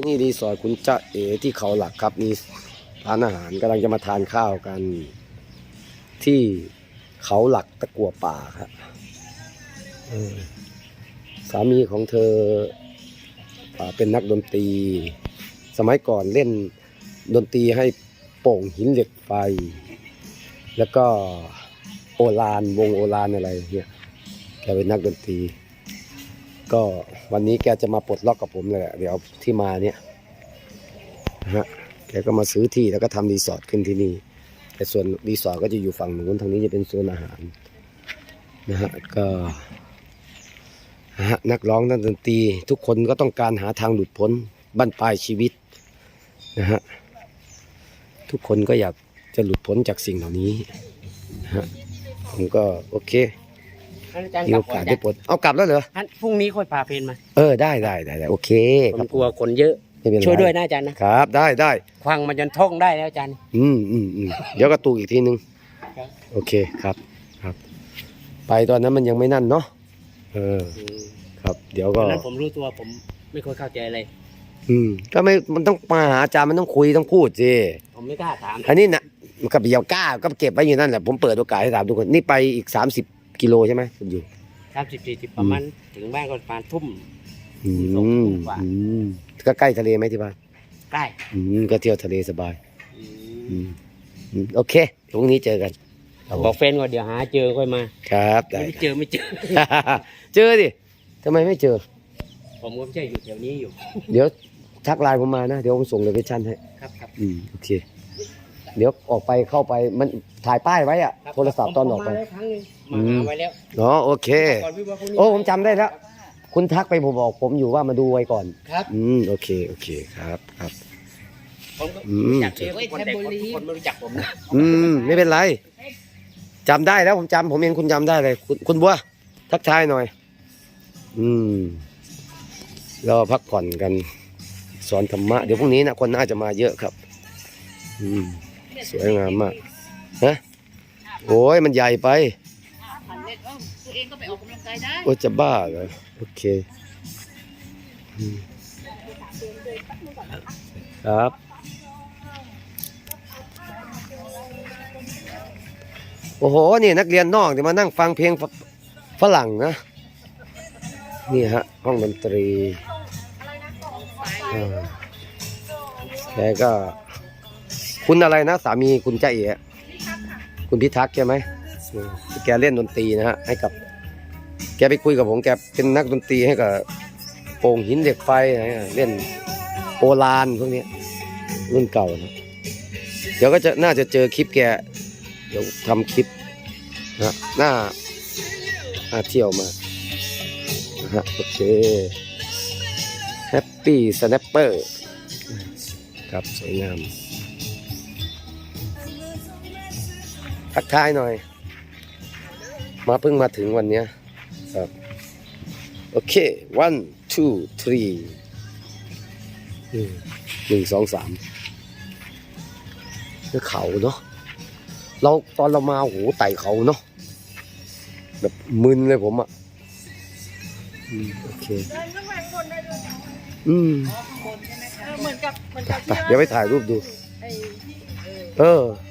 ที่นี่รีสอร์ทคุณจะเอที่เขาหลักครับมีร้านอาหารกำลังจะมาทานข้าวกัน ที่เขาหลักตะกัวป่าครับสามีของเธอเป็นนักดนตรี สมัยก่อนเล่นดนตรีให้โป่งหินเหล็กไฟ แล้วก็โอลานวงโอลานอะไรเนี่ยแกเป็นนักดนตรี ก็วันนี้แกจะมาปลดล็อกกับผมเลยอะเดี๋ยวที่มาเนี่ยนะฮะแกก็มาซื้อที่แล้วก็ทำรีสอร์ทขึ้นที่นี่ แต่ส่วนรีสอร์ทก็จะอยู่ฝั่งนู้นทางนี้จะเป็นโซนอาหารนะฮะก็ฮะนักร้องนักดนตรีทุกคนก็ต้องการหาทางหลุดพ้นบั้นปลายชีวิตนะฮะทุกคนก็อยากจะหลุดพ้นจากสิ่งเหล่านี้นะฮะผมก็โอเค อาจารย์มีกลัโอบก่อนกาสอาได้จารย์ปลดเอากลับแล้วเหรอท่านพรุ่งนี้ค่อยพาเพนมาเออได้ได้ได้ได้โอเคผครัมบกลัวคนเยอะ ไม่เป็นไรช่วยด้วยนะอาจารย์นะครับ ได้ได้ควังมันจนท่องได้แล้วอาจารย์ อืมอืมอืมเดี๋ยวกระตุกอีกทีนึงครับ โอเคครับครับ ไปตอนนั้นมันยังไม่นั่นเนาะเออครับ เดี๋ยวตก็ อนนั้นผมรู้ตัวผมไม่ค่อยเข้าใจเลย อืมก็ไม่มันต้องมาหาอาจารย์มันต้องคุยต้องพูดสิผมไม่กล้าถาม อันนี้นะมันกับเบียวกล้าก็เก็บไว้อยู่นั่นแหละผมเปิดโอกาสให้ถามทุกคนนี่ไปอีกสามสิบ กิโลใช่ไหมคุณอยู่ สามสิบสี่สิบประมาณถึงบ้านก็ประมาณทุ่ม อืสองทุ่มมกว่า อืมก็ใกล้ทะเลไหมที่บ้านใกล้อืมก็เที่ยวทะเลสบาย อือืมมอืมโอเคพรุ่งนี้เจอกันครับผบอกมแฟนว่าเดี๋ยวหาเจอค่อยมาครับได้ ไม่ เจอไม่เจอ เจอดิทำไมไม่เจอ ผมก็ไม่ใช่อยู่แถวนี้อยู่ เดี๋ยวทักไลน์ผมมานะ เดี๋ยวผมส่งโลเคชั่นให้ ครับครับ อืม โอเค เดี๋ยวออกไปเข้าไปมันถ่ายป้ายไว้อะครับโทรศัพท์ตอนออกไปผมมาแล้วครั้งหนึงอืมามหาไว้แล้วอ๋อโอเค ก่อนพี่ว่าพรุ่งนี้โอ้ผมจำได้แล้ว คุณทักไปผมบอกผมอยู่ว่ามาดูไว้ก่อน ครับอืมโอเค โอเคครับครับ ผมก็อืม รู้จักเองคนแต่คนทุกคนไม่รู้จักผมนะอืมไม่เป็นไรจำได้แล้วผมจำผมเองคุณจำได้เลย คุณคุณบัวทักทายหน่อย อืมเราพักผ่อนกัน สอนธรรมะ เดี๋ยวพรุ่งนี้นะคนน่าจะมาเยอะครับ อืม สวยงามมากฮะโอ้ยมันใหญ่ไปหันเล่นเอ้าตัวเองก็ไปออกกำลังกายได้โอ้ยจะบ้าเหรอโอเคอืมครับโอ้โหนี่นักเรียนนอกที่มานั่งฟังเพลงฝฝรั่งนะนี่ฮะห้องดนตรีอ่าแกก็ คุณอะไรนะ สามีคุณใจาเอ๋คุณพิทักษ์ใช่ไหมแกเล่นดนตรีนะฮะให้กับ แกไปคุยกับผมแกเป็นนักดนตรีให้กับโป่งหินเหล็กไฟอะไรเงี้ยเล่นโอลานพวกนี้รุ่นเก่านะเดี๋ยวก็จะน่าจะเจอคลิปแก เดี๋ยวทำคลิปนะหน้าน่าเที่ยวมานะฮะโอเคแฮปปี้สแนปเปอร์ครับสวยงาม ทักทายหน่อย มาเพิ่งมาถึงวันเนี้ยครับโอเค one two three อืมหนึ่งสองสามคือเขาเนาะเราตอนเรามาโอ้โหไต่เขาเนาะแบบมึนเลยผมอะอืมโอเคเดินขึ้นไปข้างบนได้ด้วยนะอืมเออเหมือนกับเหมือนกับไปเดี๋ยวไปถ่ายรูปดูไอ้ที่เออเออ